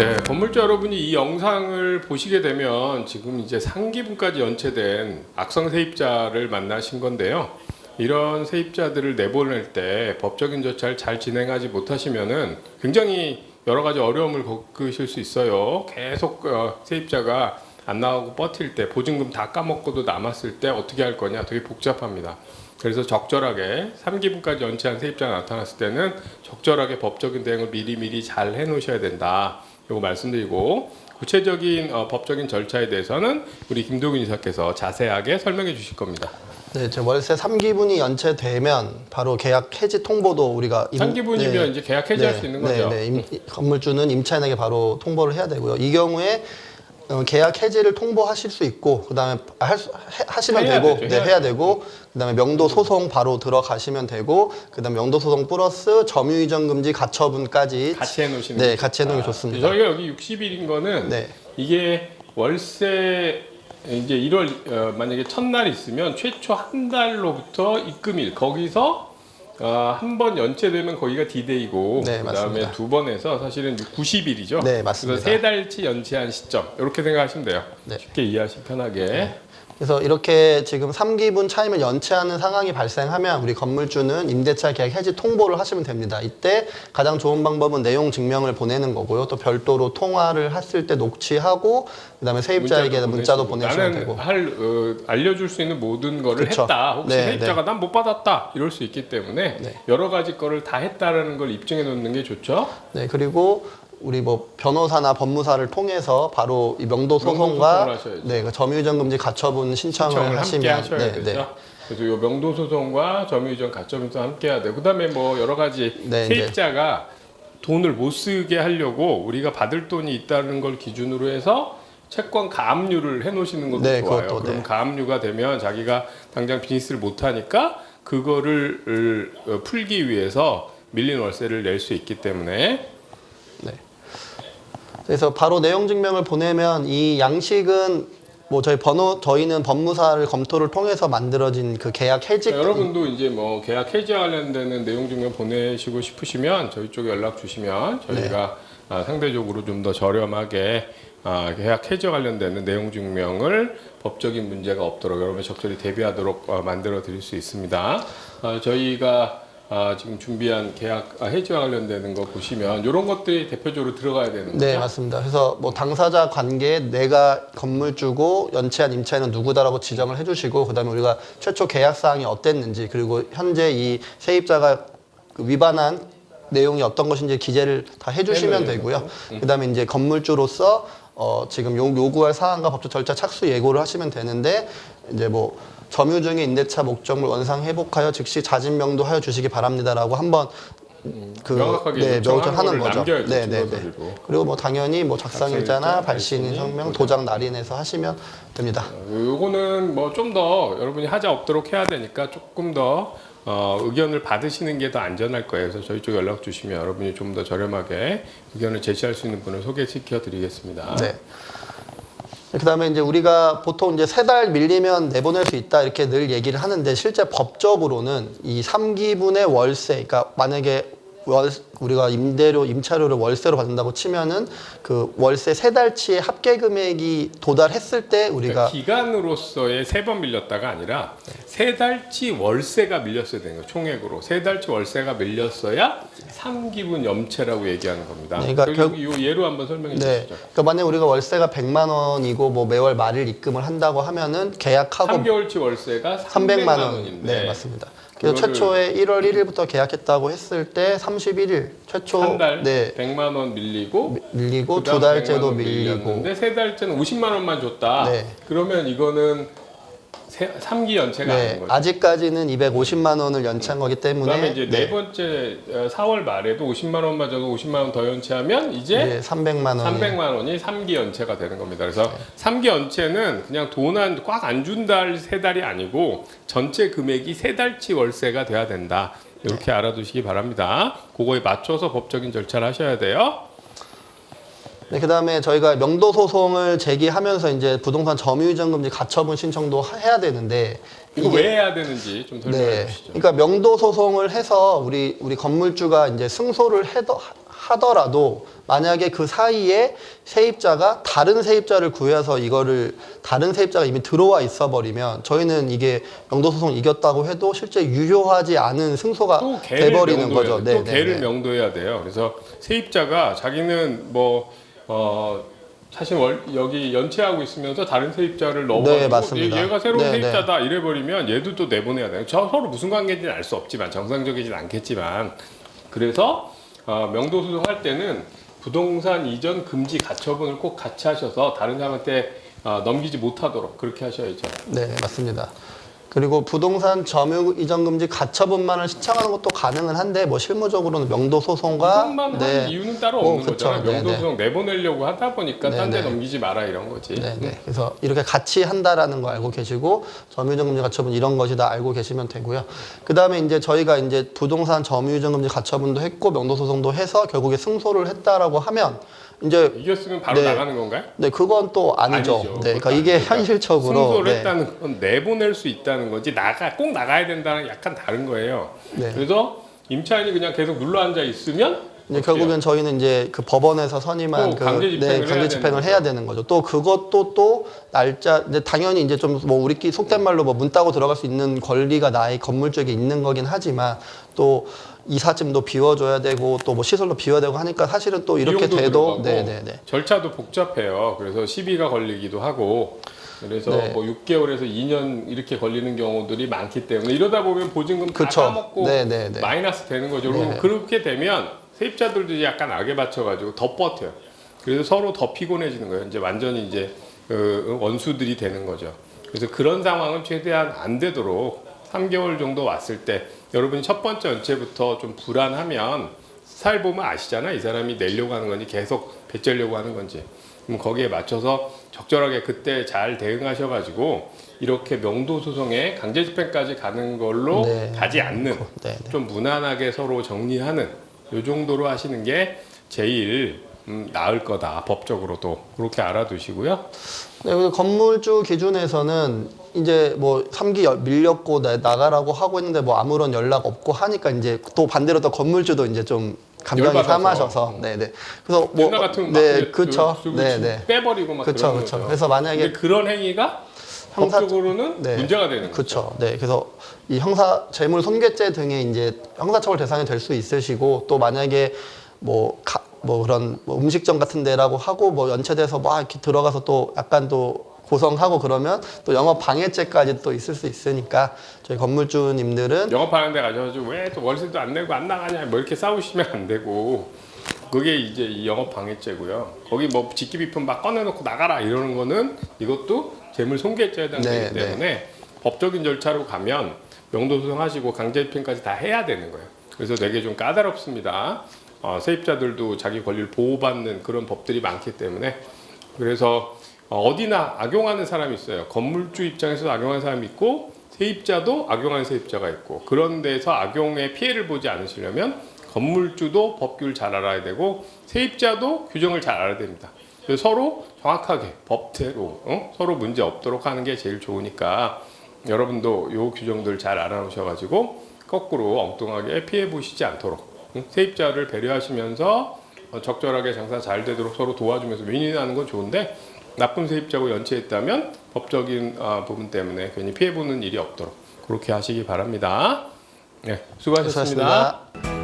네, 건물주 여러분이 이 영상을 보시게 되면 지금 이제 상기분까지 연체된 악성 세입자를 만나신 건데요. 이런 세입자들을 내보낼 때 법적인 절차를 잘 진행하지 못하시면은 굉장히 여러 가지 어려움을 겪으실 수 있어요. 계속 어, 세입자가 안 나오고 버틸 때 보증금 다 까먹고도 남았을 때 어떻게 할 거냐 되게 복잡합니다. 그래서 적절하게 3기분까지 연체한 세입자가 나타났을 때는 적절하게 법적인 대응을 미리미리 잘 해놓으셔야 된다. 요거 말씀드리고 구체적인 어, 법적인 절차에 대해서는 우리 김도균 이사께서 자세하게 설명해 주실 겁니다. 네, 저 월세 3기분이 연체되면 바로 계약 해지 통보도 우리가 임- 3기분이면 네. 이제 계약 해지할 수 있는 거죠. 네, 네. 임- 건물주는 임차인에게 바로 통보를 해야 되고요. 이 경우에 어, 계약 해지를 통보하실 수 있고 그다음에 할 수- 해- 하시면 해야 되고 되죠, 네, 해야 해야 되고 그다음에 명도 소송 바로 들어가시면 되고 그다음에 명도 소송 플러스 점유 이전 금지 가처분까지 같이 해놓으시는 네, 게 같이 좋다. 좋습니다. 저희가 여기 60일인 거는 네. 이게 월세 이제 1월 어, 만약에 첫날 있으면 최초 한 달로부터 입금일 거기서 어, 한번 연체되면 거기가 디데이고 네, 그다음에 맞습니다. 두 번에서 사실은 90일이죠. 네, 맞습니다. 그래서 세 달치 연체한 시점 이렇게 생각하시면 돼요. 네. 쉽게 이해하시 기 편하게. 그래서 이렇게 지금 3기분 차임을 연체하는 상황이 발생하면 우리 건물주는 임대차 계약 해지 통보를 하시면 됩니다. 이때 가장 좋은 방법은 내용 증명을 보내는 거고요. 또 별도로 통화를 했을 때 녹취하고 그다음에 세입자에게 문자도, 보내시고. 보내시면 나는 되고. 할 어, 알려줄 수 있는 모든 거를 그쵸. 했다. 혹시 네, 세입자가 난못 받았다 이럴 수 있기 때문에 네. 여러 가지 거를 다 했다라는 걸 입증해 놓는 게 좋죠. 네, 그리고 우리 뭐 변호사나 법무사를 통해서 바로 이 명도 명도 소송을 소송과. 네, 그 점유이전 금지 가처분 신청을, 신청을 함께 하시면 하셔야 네, 되죠. 네. 그래서 요 명도 소송과 점유이전 가점도 함께 해야 돼. 그다음에 뭐 여러 가지 네, 이제. 세입자가 돈을 못 쓰게 하려고 우리가 받을 돈이 있다는 걸 기준으로 해서 채권 가압류를 해놓으시는 것도 네, 좋아요. 그것도, 그럼 네. 가압류가 되면 자기가 당장 비즈니스를 못 하니까 그거를 어, 풀기 위해서 밀린 월세를 낼 수 있기 때문에 그래서 바로 내용 증명을 보내면 이 양식은 뭐 저희 번호 저희는 법무사를 검토를 통해서 만들어진 그 계약 해지 자, 여러분도 이제 뭐 계약 해지 관련되는 내용 증명 보내시고 싶으시면 저희 쪽에 연락 주시면 저희가 네. 아, 상대적으로 좀 더 저렴하게 아, 계약 해지 관련되는 내용 증명을 법적인 문제가 없도록 여러분 적절히 대비하도록 어, 만들어 드릴 수 있습니다. 아, 저희가 아, 지금 준비한 계약 아, 해지와 관련되는 거 보시면 이런 것들이 대표적으로 들어가야 되는 거죠. 네 맞습니다. 그래서 뭐 당사자 관계에 내가 건물주고 연체한 임차인은 누구다라고 지정을 해주시고 그다음에 우리가 최초 계약 사항이 어땠는지 그리고 현재 이 세입자가 그 위반한 내용이 어떤 것인지 기재를 다 해주시면 되고요. 그다음에 이제 건물주로서 어 지금 요, 요구할 사항과 법적 절차 착수 예고를 하시면 되는데 이제 뭐 점유 중에 임대차 목적물 원상 회복하여 즉시 자진 명도하여 주시기 바랍니다라고 한번 그 명확하게 네, 명령하는 거를 거죠. 남겨야죠, 네, 네, 네. 그리고 뭐 당연히 뭐 작성일자나 작성일자, 발신인 발신인, 성명, 도장 날인해서 하시면 됩니다. 요거는 뭐 좀 더 여러분이 하자 없도록 해야 되니까 조금 더 어, 의견을 받으시는 게 더 안전할 거예요. 그래서 저희 쪽 연락 주시면 여러분이 좀 더 저렴하게 의견을 제시할 수 있는 분을 소개시켜 드리겠습니다. 네. 그다음에 이제 우리가 보통 이제 세 달 밀리면 내보낼 수 있다 이렇게 늘 얘기를 하는데 실제 법적으로는 이 3기분의 월세, 그러니까 만약에 월, 우리가 임대료, 임차료를 월세로 받는다고 치면은 그 월세 세 달치의 합계 금액이 도달했을 때 우리가 그러니까 기간으로서의 세 번 밀렸다가 아니라 세 달치 월세가 밀렸어야 되는 거예요. 총액으로 세 달치 월세가 밀렸어야 3기분 염체라고 얘기하는 겁니다. 네, 그러니까 여기 요 예로 한번 설명해 네. 주시죠. 그러니까 만약 우리가 월세가 100만 원이고 뭐 매월 말일 입금을 한다고 하면은 계약하고 3개월치 월세가 300만 300만 원. 원인데 네, 맞습니다. 그래서 그거를- 최초에 1월 1일부터 계약했다고 했을 때 31일 최초 한 달 네, 100만 원 밀리고 밀리고 그다음 두 달째도 100만 원 밀리고 밀렸는데 세 달째는 50만 원만 줬다. 네. 그러면 이거는 세, 3기 연체가 아닌 네, 거죠. 아직까지는 250만 원을 연체한 거기 때문에 그다음에 이제 네 네, 번째 어, 4월 말에도 50만 원만 줘도 50만 원 더 연체하면 이제 이제 300만 원 300만 원이 3기 연체가 되는 겁니다. 그래서 3기 연체는 그냥 돈 한 꽉 안 준 달 세 달이 아니고 전체 금액이 세 달치 월세가 돼야 된다. 이렇게 알아두시기 바랍니다. 그거에 맞춰서 법적인 절차를 하셔야 돼요. 네, 그다음에 저희가 명도 소송을 제기하면서 이제 부동산 점유이전 금지 가처분 신청도 하- 해야 되는데 이거 왜 해야 되는지 좀 설명해 네. 주시죠. 그러니까 명도 소송을 해서 우리 우리 건물주가 이제 승소를 해도 하더라도 만약에 그 사이에 세입자가 다른 세입자를 구해서 이거를 다른 세입자가 이미 들어와 있어 버리면 저희는 이게 명도소송 이겼다고 해도 실제 유효하지 않은 승소가 또 개를 돼버리는 명도해야 거죠. 돼. 또 네, 개를 네, 네. 명도해야 돼요. 그래서 세입자가 자기는 뭐 어, 사실 월, 여기 연체하고 있으면서 다른 세입자를 네, 맞습니다. 얘- 얘가 새로운 네, 네. 세입자다 이래버리면 얘도 또 내보내야 돼요. 저 서로 무슨 관계인지는 알 수 없지만 정상적이진 않겠지만 그래서 어, 명도 소송할 때는 부동산 이전 금지 가처분을 꼭 같이 하셔서 다른 사람한테 어, 넘기지 못하도록 그렇게 하셔야죠. 네, 맞습니다. 그리고 부동산 점유 이전 금지 가처분만을 신청하는 것도 가능은 한데 뭐 실무적으로는 명도 소송과 네. 한 이유는 따로 어, 없는 그쵸. 거잖아요. 네, 명도 네. 소송 내보내려고 하다 보니까 딴 데 네, 네. 넘기지 마라 이런 거지. 네, 네. 그래서 이렇게 같이 한다라는 거 알고 계시고 점유이전금지 가처분 이런 것이 다 알고 계시면 되고요. 그 다음에 이제 저희가 이제 부동산 점유이전금지 가처분도 했고 명도소송도 해서 결국에 승소를 했다라고 하면 이제 이겼으면 바로 네. 나가는 건가요? 네 그건 또 아니죠. 아니죠. 네, 그러니까 이게 아니니까. 현실적으로 승소를 네. 했다는 건 내보낼 수 있다는 거지 나가 꼭 나가야 된다는 약간 다른 거예요. 네. 그래서 임차인이 그냥 계속 눌러 앉아 있으면 이제? 결국엔 저희는 이제 그 법원에서 선임한 또그 강제 집행을 네, 해야 강제 집행을 되는 해야 되는 거죠. 또 그것도 또 날짜 이제 당연히 이제 좀 뭐 우리끼리 속된 말로 뭐 문 따고 들어갈 수 있는 권리가 나의 건물 쪽에 있는 거긴 하지만 또 이삿짐도 비워줘야 되고 또 뭐 시설도 비워야 되고 하니까 사실은 또 이렇게 비용도 돼도 들어가고 네네네 절차도 복잡해요. 그래서 시비가 걸리기도 하고 그래서 네. 뭐 6개월에서 2년 이렇게 걸리는 경우들이 많기 때문에 이러다 보면 보증금 다 그쵸. 까먹고 네네네. 마이너스 되는 거죠. 그리고 네. 그렇게 되면 세입자들도 약간 악에 받쳐가지고 더 버텨요. 그래서 서로 더 피곤해지는 거예요. 이제 완전히 이제 그 원수들이 되는 거죠. 그래서 그런 상황은 최대한 안 되도록 3개월 정도 왔을 때 여러분이 첫 번째 연체부터 좀 불안하면 살 보면 아시잖아. 이 사람이 내려고 하는 건지 계속 뱉으려고 하는 건지. 그럼 거기에 맞춰서 적절하게 그때 잘 대응하셔가지고 이렇게 명도 소송에 강제 집행까지 가는 걸로 네. 가지 않는 네, 좀 무난하게 서로 정리하는 요 정도로 하시는 게 제일 음, 나을 거다 법적으로도 그렇게 알아두시고요. 네, 건물주 기준에서는 이제 뭐 3기 열- 밀렸고 나, 나가라고 하고 있는데 뭐 아무런 연락 없고 하니까 이제 또 반대로 또 건물주도 이제 좀 감정이 열받아서. 삼하셔서 네네 그래서 뭐 옛날 같으면 네막 그쵸 그- 그- 네네 빼버리고 막 그쵸 그런 그쵸 거죠. 그래서 만약에 그런 행위가 형사- 법적으로는 네. 문제가 되는 거죠. 그렇죠. 네, 그래서 이 형사 재물 손괴죄 등의 이제 형사처벌 대상이 될 수 있으시고 또 만약에 뭐, 가, 뭐 그런 뭐 음식점 같은 데라고 하고 뭐 연체돼서 막 이렇게 들어가서 또 약간 또 고성하고 그러면 또 영업 방해죄까지 또 있을 수 있으니까 저희 건물주님들은 영업하는 데 가셔가지고 왜또 월세도 안 내고 안 나가냐 뭐 이렇게 싸우시면 안 되고 그게 이제 이 영업 방해죄고요. 거기 뭐 직기 비품 막 꺼내놓고 나가라 이러는 거는 이것도 재물 손괴죄에 해당되기 네, 네. 때문에 법적인 절차로 가면 명도소송 하시고 강제집행까지 다 해야 되는 거예요. 그래서 되게 좀 까다롭습니다. 어, 세입자들도 자기 권리를 보호받는 그런 법들이 많기 때문에 그래서 어, 어디나 악용하는 사람이 있어요. 건물주 입장에서도 악용하는 사람이 있고 세입자도 악용하는 세입자가 있고 그런 데서 악용의 피해를 보지 않으시려면 건물주도 법규를 잘 알아야 되고 세입자도 규정을 잘 알아야 됩니다. 서로 정확하게 법대로 어? 서로 문제 없도록 하는 게 제일 좋으니까 여러분도 요 규정들 잘 알아놓으셔가지고 거꾸로 엉뚱하게 피해 보시지 않도록 응? 세입자를 배려하시면서 어, 적절하게 장사 잘 되도록 서로 도와주면서 윈윈하는 건 좋은데 나쁜 세입자고 연체했다면 법적인 아, 부분 때문에 괜히 피해 보는 일이 없도록 그렇게 하시기 바랍니다. 네, 수고하셨습니다. 수고하셨습니다.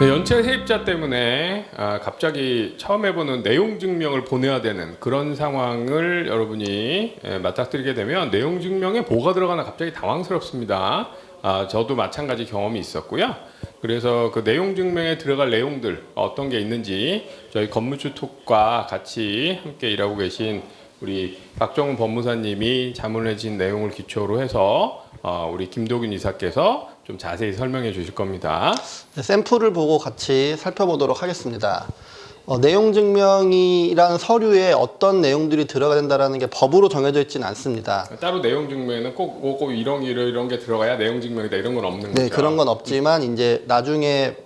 네, 연체 세입자 때문에 아, 갑자기 처음 해보는 내용 증명을 보내야 되는 그런 상황을 여러분이 예, 맞닥뜨리게 되면 내용 증명에 뭐가 들어가나 갑자기 당황스럽습니다. 아, 저도 마찬가지 경험이 있었고요. 그래서 그 내용 증명에 들어갈 내용들 어떤 게 있는지 저희 건물주 톡과 같이 함께 일하고 계신 우리 박정훈 법무사님이 자문해 진 내용을 기초로 해서 어, 우리 김도균 이사께서 좀 자세히 설명해 주실 겁니다. 네, 샘플을 보고 같이 살펴보도록 하겠습니다. 어, 내용 증명이라는 서류에 어떤 내용들이 들어가야 된다라는 게 법으로 정해져 있지는 않습니다. 따로 내용 증명에는 꼭, 꼭, 꼭 이런 이런 이런 게 들어가야 내용 증명이다 이런 건 없는 네, 거죠. 그런 건 없지만 이제 나중에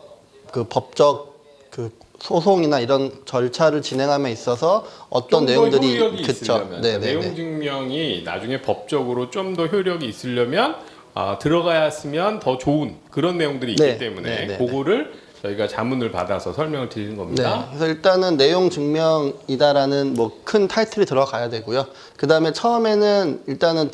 그 법적 그 소송이나 이런 절차를 진행함에 있어서 어떤 좀더 내용들이 효력이. 있으려면 네, 네, 내용 네. 증명이 나중에 법적으로 좀 더 효력이 있으려면 아, 들어갔으면 더 좋은 그런 내용들이 있기 네, 때문에 네, 네, 그거를 저희가 자문을 받아서 설명을 드리는 네. 겁니다. 그래서 일단은 내용 증명이다라는 뭐 큰 타이틀이 들어가야 되고요. 그 다음에 처음에는 일단은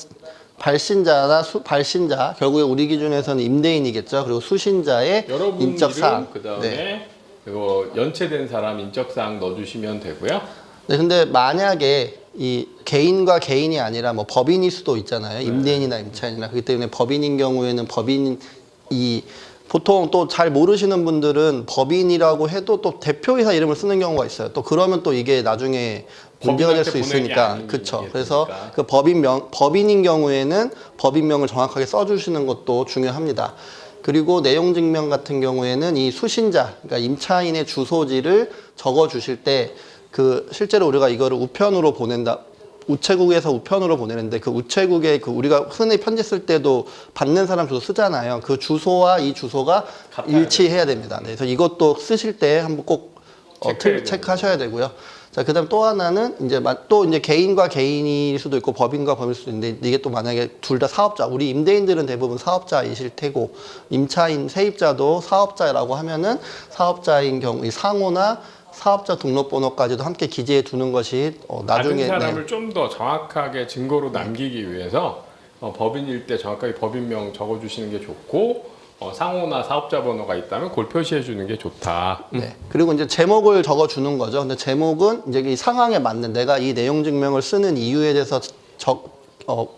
발신자나 수, 발신자 결국에 우리 기준에서는 임대인이겠죠. 그리고 수신자의 여러분 인적 사항. 이름 그다음에 네. 이거 연체된 사람 인적 사항 넣어주시면 되고요. 네, 근데 만약에 이 개인과 개인이 아니라 뭐 법인일 수도 있잖아요. 네. 임대인이나 임차인이나 그렇기 때문에 법인인 경우에는 법인 이 보통 또 잘 모르시는 분들은 법인이라고 해도 또 대표이사 이름을 쓰는 경우가 있어요. 또 그러면 또 이게 나중에 문제가 될 수 있으니까 그렇죠. 게 그래서. 그 법인명 법인인 경우에는 법인명을 정확하게 써주시는 것도 중요합니다. 그리고 내용 증명 같은 경우에는 이 수신자, 그러니까 임차인의 주소지를 적어 주실 때 그 실제로 우리가 이거를 우편으로 보낸다. 우체국에서 우편으로 보내는데 그 우체국에 그 우리가 흔히 편지 쓸 때도 받는 사람 주소 쓰잖아요. 그 주소와 이 주소가 일치해야 됩니다. 네, 그래서 이것도 쓰실 때 한번 꼭 어, 되는 체크하셔야 되고요. 자, 그 다음 또 하나는 이제 마- 또 이제 개인과 개인일 수도 있고 법인과 법일 수도 있는데 이게 또 만약에 둘 다 사업자, 우리 임대인들은 대부분 사업자이실 테고 임차인 세입자도 사업자라고 하면은 사업자인 경우 이 상호나 사업자 등록번호까지도 함께 기재해 두는 것이 어, 나중에 받은 네. 사람을 좀 더 정확하게 증거로 남기기 위해서 어, 법인일 때 정확하게 법인명 적어주시는 게 좋고 어, 상호나 사업자 번호가 있다면 그걸 표시해 주는 게 좋다. 네. 그리고 이제 제목을 적어 주는 거죠. 근데 제목은 이제 이 상황에 맞는 내가 이 내용 증명을 쓰는 이유에 대해서 적, 어,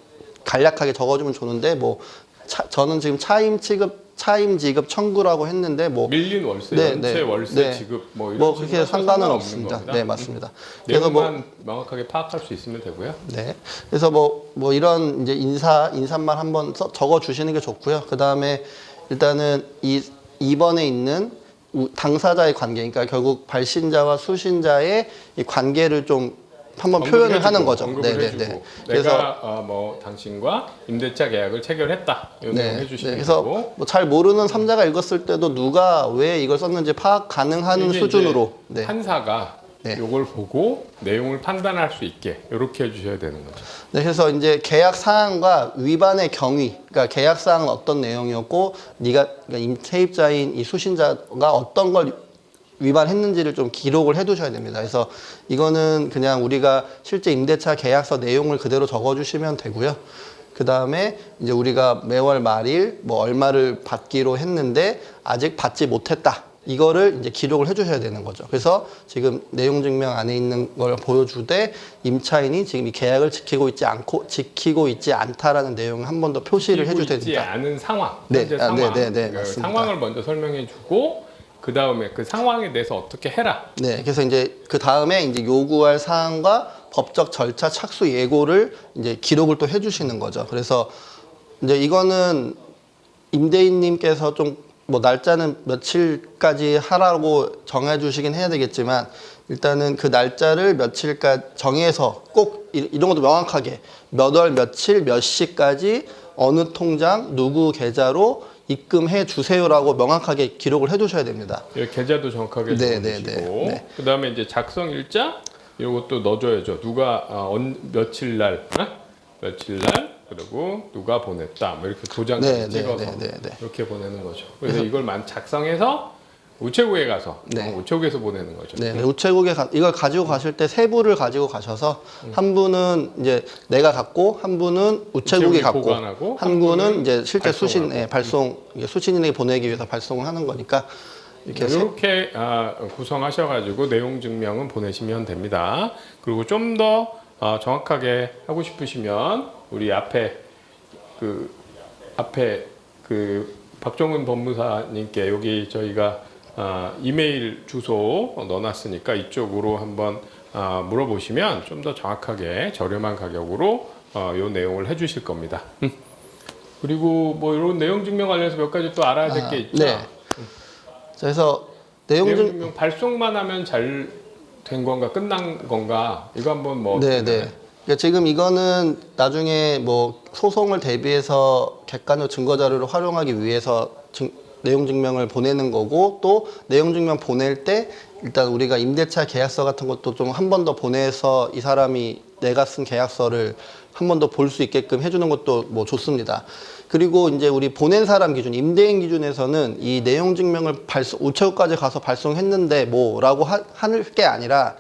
간략하게 적어주면 좋은데 뭐 차- 저는 지금 차임 취급 차임 지급 청구라고 했는데 뭐 밀린 월세, 네, 연체 네, 월세 네. 지급 뭐 이런 뭐 그렇게 상관은 상관없는 없습니다. 겁니다. 네, 맞습니다. 그래서 뭐 내용만 명확하게 파악할 수 있으면 되고요. 네. 그래서 뭐, 뭐 이런 이제 인사, 인사말 한번 써- 적어 주시는 게 좋고요. 그 다음에 일단은 이 2번에 있는 우- 당사자의 관계, 그러니까 결국 발신자와 수신자의 이 관계를 좀 한번 표현을 해주고, 하는 거죠. 언급을 네, 네, 네. 그래서 어, 뭐 당신과 임대차 계약을 체결했다. 이런 네, 해주시면 네, 그래서 되고 뭐 잘 모르는 삼자가 읽었을 때도 누가 왜 이걸 썼는지 파악 가능한 수준으로 네. 판사가 네. 이걸 보고 내용을 판단할 수 있게 이렇게 해주셔야 되는 거죠. 네, 그래서 이제 계약 사항과 위반의 경위, 그러니까 계약 사항은 어떤 내용이었고, 네가 그러니까 임- 세입자인 이 수신자가 어떤 걸 위반했는지를 좀 기록을 해두셔야 됩니다. 그래서 이거는 그냥 우리가 실제 임대차 계약서 내용을 그대로 적어주시면 되고요. 그 다음에 이제 우리가 매월 말일 뭐 얼마를 받기로 했는데 아직 받지 못했다. 이거를 이제 기록을 해주셔야 되는 거죠. 그래서 지금 내용 증명 안에 있는 걸 보여주되 임차인이 지금 이 계약을 지키고 있지 않고 지키고 있지 않다라는 내용을 한 번 더 표시를 해주셔야 있지 됩니다. 않은 상황, 네, 현재 아, 상황, 네, 네, 네, 그 맞습니다. 상황을 먼저 설명해주고 그 다음에 그 상황에 대해서 어떻게 해라. 네, 그래서 이제 그 다음에 이제 요구할 사항과 법적 절차 착수 예고를 이제 기록을 또 해주시는 거죠. 그래서 이제 이거는 임대인님께서 좀 뭐 날짜는 며칠까지 하라고 정해주시긴 해야 되겠지만 일단은 그 날짜를 며칠까지 정해서 꼭 이- 이런 것도 명확하게 몇 월 며칠 몇 시까지 어느 통장 누구 계좌로 입금해 주세요라고 명확하게 기록을 해 두셔야 됩니다. 이 계좌도 정확하게 네, 적어주시고 네, 네, 네. 그 다음에 이제 작성 일자 이것도 넣어줘야죠. 누가 어, 언, 며칠 날, 어? 며칠 날 그리고 누가 보냈다. 뭐 이렇게 도장까지 네, 네, 찍어서 네, 네, 네. 이렇게 보내는 거죠. 그래서 이걸 만 작성해서 우체국에 가서 네. 어, 우체국에서 보내는 거죠. 네, 네, 우체국에 가, 이걸 가지고 가실 때 세 부를 가지고 가셔서 음. 한 분은 이제 내가 갖고 한 분은 우체국에 우체국에 갖고 보관하고, 한 한 분은 분은 이제 실제 수신 발송하고. 예, 발송 이게 수신인에게 보내기 위해서 발송을 하는 거니까 이렇게 세- 이렇게 아, 구성하셔가지고 내용 증명은 보내시면 됩니다. 그리고 좀 더 정확하게 하고 싶으시면 우리 앞에 그 앞에 그 박종훈 법무사님께 여기 저희가 아, 이메일 주소 넣어놨으니까 이쪽으로 한번 아, 물어보시면 좀 더 정확하게 저렴한 가격으로 어, 요 내용을 해주실 겁니다. 음. 그리고 뭐 이런 내용 증명 관련해서 몇 가지 또 알아야 될게 아, 있죠. 네. 자, 그래서 내용 증명 발송만 하면 잘 된 건가 끝난 건가 이거 한번 뭐 네, 네. 그러니까 지금 이거는 나중에 뭐 소송을 대비해서 객관적 증거 자료를 활용하기 위해서 증- 내용 증명을 보내는 거고 또 내용 증명 보낼 때 일단 우리가 임대차 계약서 같은 것도 좀 한 번 더 보내서 이 사람이 내가 쓴 계약서를 한 번 더 볼 수 있게끔 해주는 것도 뭐 좋습니다. 그리고 이제 우리 보낸 사람 기준, 임대인 기준에서는 이 내용 증명을 발송, 우체국까지 가서 발송했는데 뭐라고 할게 아니라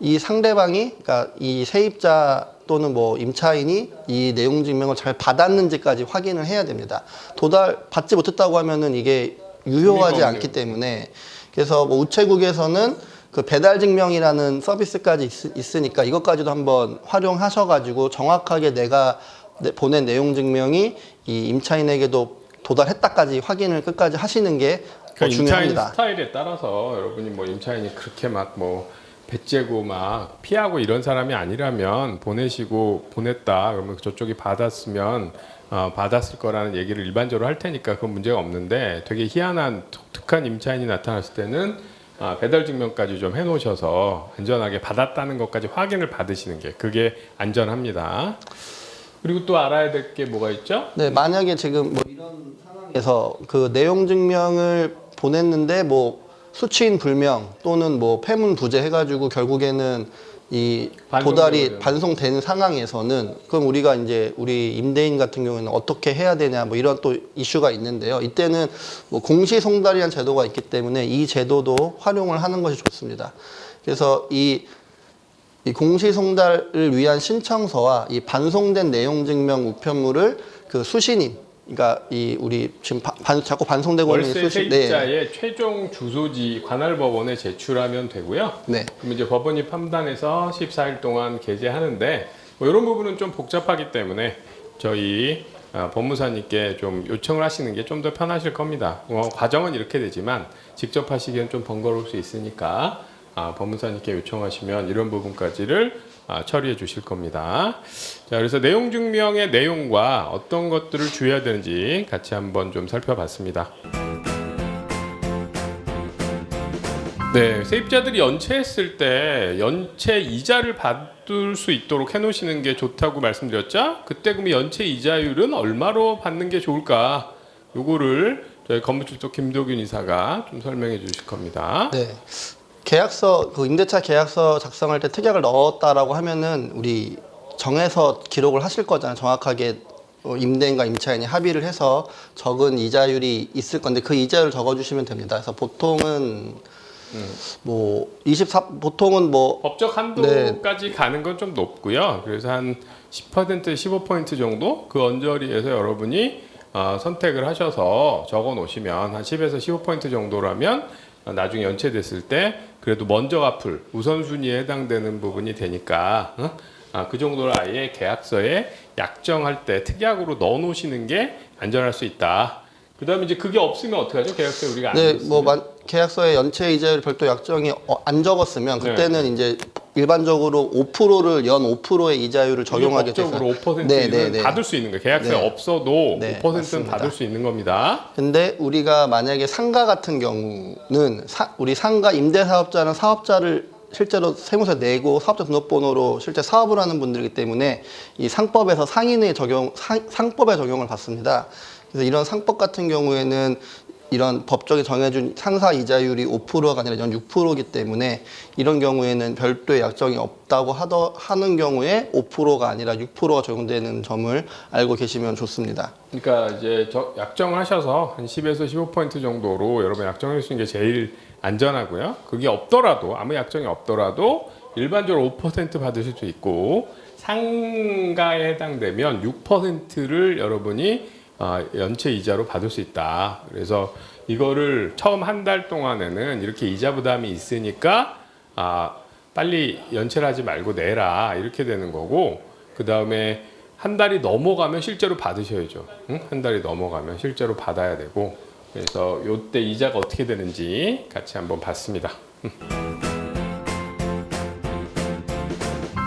이 상대방이, 그러니까 이 세입자 또는 뭐 임차인이 이 내용 증명을 잘 받았는지까지 확인을 해야 됩니다. 도달 받지 못했다고 하면은 이게 유효하지 않기 때문에 그래서 뭐 우체국에서는 그 배달 증명이라는 서비스까지 있, 으니까 이것까지도 한번 활용하셔가지고 정확하게 내가 내- 보낸 내용 증명이 이 임차인에게도 도달했다까지 확인을 끝까지 하시는 게그 어, 임차인 중요합니다. 스타일에 따라서 여러분이 뭐 임차인이 그렇게 막뭐 배째고 막 피하고 이런 사람이 아니라면 보내시고 보냈다 그러면 저쪽이 받았으면 어, 받았을 거라는 얘기를 일반적으로 할 테니까 그건 문제가 없는데 되게 희한한 독특한 임차인이 나타났을 때는 아, 배달 증명까지 좀 해놓으셔서 안전하게 받았다는 것까지 확인을 받으시는 게 그게 안전합니다. 그리고 또 알아야 될 게 뭐가 있죠? 네, 만약에 지금 뭐 이런 상황에서 그 내용 증명을 보냈는데 뭐 수취인 불명 또는 뭐 폐문 부재 해가지고 결국에는 이 도달이 반송되는. 상황에서는 그럼 우리가 이제 우리 임대인 같은 경우에는 어떻게 해야 되냐 뭐 이런 또 이슈가 있는데요. 이때는 뭐 공시 송달이라는 제도가 있기 때문에 이 제도도 활용을 하는 것이 좋습니다. 그래서 이 이 공시송달을 위한 신청서와 이 반송된 내용 증명 우편물을 그 수신인, 그러니까 이 우리 지금 바- 반, 자꾸 반송되고 있는 월세 네, 세입자의 최종 주소지 관할 법원에 제출하면 되고요. 네, 그럼 이제 법원이 판단해서 14일 동안 게재하는데 뭐 이런 부분은 좀 복잡하기 때문에 저희 아, 법무사님께 좀 요청을 하시는 게 좀 더 편하실 겁니다. 어, 과정은 이렇게 되지만 직접 하시기엔 좀 번거로울 수 있으니까 아, 법무사님께 요청하시면 이런 부분까지를 아, 처리해 주실 겁니다. 자, 그래서 내용 증명의 내용과 어떤 것들을 주의해야 되는지 같이 한번 좀 살펴봤습니다. 네, 세입자들이 연체했을 때 연체 이자를 받을 수 있도록 해놓으시는 게 좋다고 말씀드렸죠. 그때 그럼 연체 이자율은 얼마로 받는 게 좋을까? 요거를 저희 건물주도 김도균 이사가 좀 설명해 주실 겁니다. 네. 계약서 그 임대차 계약서 작성할 때 특약을 넣었다라고 하면은 우리 정해서 기록을 하실 거잖아요. 정확하게 어, 임대인과 임차인이 합의를 해서 적은 이자율이 있을 건데 그 이자율 적어주시면 됩니다. 그래서 보통은 뭐 24, 보통은 뭐 법적 한도까지 가는 건 좀 높고요. 그래서 한 10% 15% 정도 그 언저리에서 여러분이 어, 선택을 하셔서 적어 놓으시면 한 10에서 15% 정도라면 어, 나중에 연체됐을 때 그래도 먼저 갚을 우선순위에 해당되는 부분이 되니까 어? 아, 그 정도를 아예 계약서에 약정할 때 특약으로 넣어 놓으시는 게 안전할 수 있다. 그다음에 이제 그게 없으면 어떻게 하죠? 계약서에 우리가 안 네? 뭐 만- 계약서에 연체 이자율 별도 약정이 어, 안 적었으면 네. 그때는 이제 일반적으로 5%를 연 5%의 이자율을 적용하게 법적으로 5%는 네, 네, 네. 받을 수 있는 거예요. 계약서에 네. 없어도 네, 5%는 맞습니다. 받을 수 있는 겁니다. 근데 우리가 만약에 상가 같은 경우는 사- 우리 상가 임대 사업자는 사업자를 실제로 세무서 내고 사업자 등록번호로 실제 사업을 하는 분들이기 때문에 이 상법에서 상인의 적용 상, 상법의 적용을 받습니다. 그래서 이런 상법 같은 경우에는 이런 법적이 정해준 상사 이자율이 5%가 아니라 연 6%이기 때문에 이런 경우에는 별도의 약정이 없다고 하더, 하는 경우에 5%가 아니라 6%가 적용되는 점을 알고 계시면 좋습니다. 그러니까 이제 저 약정을 하셔서 한 10에서 15% 정도로 여러분 약정해 주시는 게 제일 안전하고요. 그게 없더라도 아무 약정이 없더라도 일반적으로 5% 받으실 수 있고 상가에 해당되면 6%를 여러분이 어, 연체 이자로 받을 수 있다. 그래서 이거를 처음 한 달 동안에는 이렇게 이자 부담이 있으니까 아 빨리 연체를 하지 말고 내라 이렇게 되는 거고 그 다음에 한 달이 넘어가면 실제로 받으셔야죠. 응? 한 달이 넘어가면 실제로 받아야 되고 그래서 요때 이자가 어떻게 되는지 같이 한번 봤습니다.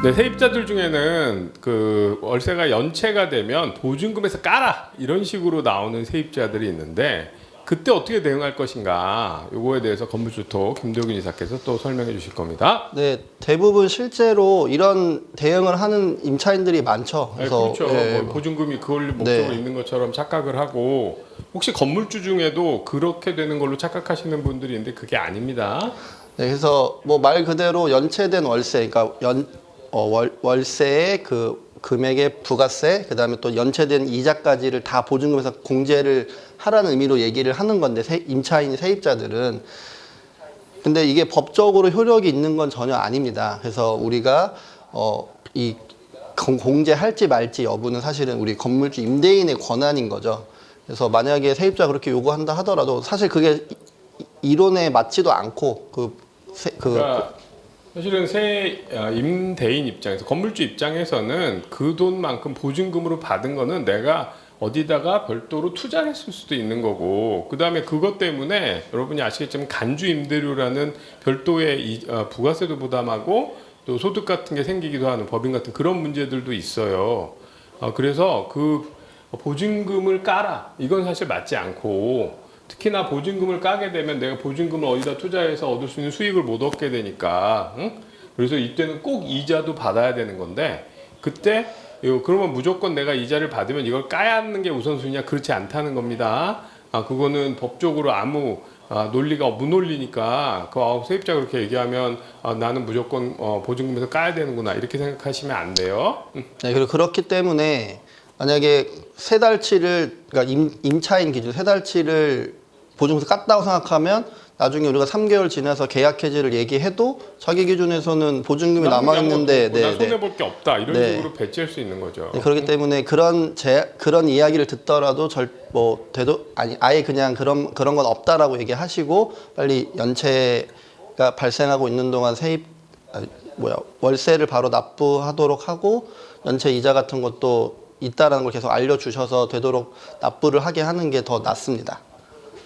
네, 세입자들 중에는 그 월세가 연체가 되면 보증금에서 까라 이런 식으로 나오는 세입자들이 있는데 그때 어떻게 대응할 것인가 요거에 대해서 건물주토 김도균 이사께서 또 설명해 주실 겁니다. 네, 대부분 실제로 이런 대응을 하는 임차인들이 많죠. 네, 그래서 그렇죠. 예, 뭐 보증금이 그걸 목적으로 네. 있는 것처럼 착각을 하고 혹시 건물주 중에도 그렇게 되는 걸로 착각하시는 분들이 있는데 그게 아닙니다. 네, 그래서 뭐 말 그대로 연체된 월세, 그러니까 연 어, 월, 월세의 그 금액의 부가세, 그 다음에 또 연체된 이자까지를 다 보증금에서 공제를 하라는 의미로 얘기를 하는 건데 세- 임차인 세입자들은 근데 이게 법적으로 효력이 있는 건 전혀 아닙니다. 그래서 우리가 어, 이 공- 공제할지 말지 여부는 사실은 우리 건물주 임대인의 권한인 거죠. 그래서 만약에 세입자 그렇게 요구한다 하더라도 사실 그게 이- 이론에 맞지도 않고 그, 세, 그 그러니까 사실은 새 어, 임대인 입장에서 건물주 입장에서는 그 돈만큼 보증금으로 받은 거는 내가 어디다가 별도로 투자했을 수도 있는 거고 그 다음에 그것 때문에 여러분이 아시겠지만 간주 임대료라는 별도의 이, 어, 부가세도 부담하고 또 소득 같은 게 생기기도 하는 법인 같은 그런 문제들도 있어요. 어, 그래서 그 보증금을 까라 이건 사실 맞지 않고 특히나 보증금을 까게 되면 내가 보증금을 어디다 투자해서 얻을 수 있는 수익을 못 얻게 되니까 응? 그래서 이때는 꼭 이자도 받아야 되는 건데 그때 요 그러면 무조건 내가 이자를 받으면 이걸 까야 하는 게 우선순위냐 그렇지 않다는 겁니다. 아 그거는 법적으로 아무 아, 논리가 무논리니까 그 아, 세입자 그렇게 얘기하면 아, 나는 무조건 어, 보증금에서 까야 되는구나 이렇게 생각하시면 안 돼요. 음. 네, 그리고 그렇기 때문에 만약에 세 달치를 그러니까 임, 임차인 기준 세 달치를 보증금에서 깠다고 생각하면 나중에 우리가 3개월 지나서 계약 해지를 얘기해도 자기 기준에서는 보증금이 남아 있는데 나 네, 네. 손해 볼 게 없다 이런 네. 식으로 배치할 수 있는 거죠. 네, 그렇기 때문에 그런 제 그런 이야기를 듣더라도 절뭐 되도 아니 아예 그냥 그런 그런 건 없다라고 얘기하시고 빨리 연체가 발생하고 있는 동안 세입 아, 뭐야 월세를 바로 납부하도록 하고 연체 이자 같은 것도 있다라는 걸 계속 알려주셔서 되도록 납부를 하게 하는 게 더 낫습니다.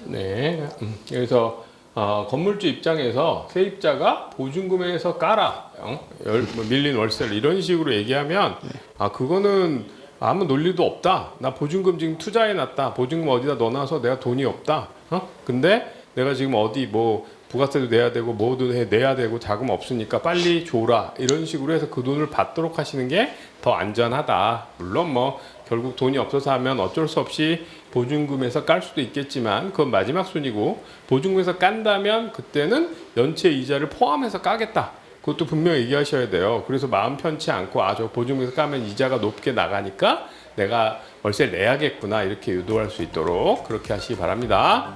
네. 음, 그래서 어, 건물주 입장에서 세입자가 보증금에서 깔아 어? 열, 뭐 밀린 월세를 이런 식으로 얘기하면 아 그거는 아무 논리도 없다. 나 보증금 지금 투자해 놨다. 보증금 어디다 넣어놔서 내가 돈이 없다. 어? 근데 내가 지금 어디 뭐 부가세도 내야 되고 뭐도 해 내야 되고 자금 없으니까 빨리 줘라 이런 식으로 해서 그 돈을 받도록 하시는 게 더 안전하다. 물론 뭐 결국 돈이 없어서 하면 어쩔 수 없이 보증금에서 깔 수도 있겠지만 그건 마지막 순이고 보증금에서 깐다면 그때는 연체 이자를 포함해서 까겠다. 그것도 분명히 얘기하셔야 돼요. 그래서 마음 편치 않고 아 저 보증금에서 까면 이자가 높게 나가니까 내가 월세 를 내야겠구나 이렇게 유도할 수 있도록 그렇게 하시기 바랍니다.